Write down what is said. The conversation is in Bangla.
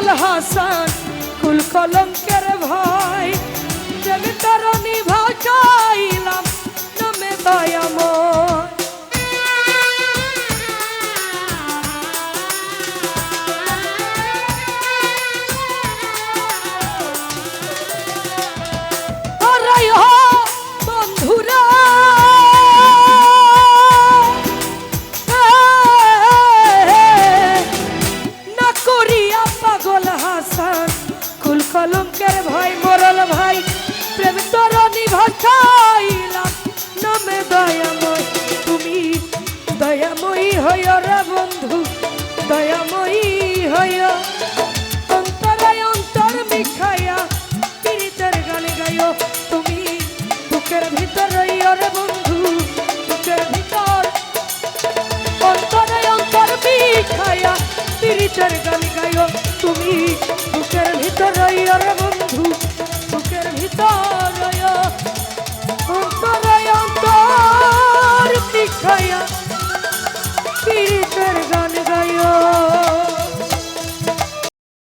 আল হাসান কুল কলঙ্কের ভয়। হইয় রে বন্ধু, দয়াময়ী হইয়। অন্তরায় অন্তর মিখাইয়া পীড়িতের গান গাইও তুমি। বুকের ভিতর রইয় বন্ধু, বুকের ভিতর। অন্তরায় অন্তর মিখাইয়া পীড়িতের গান ফিরে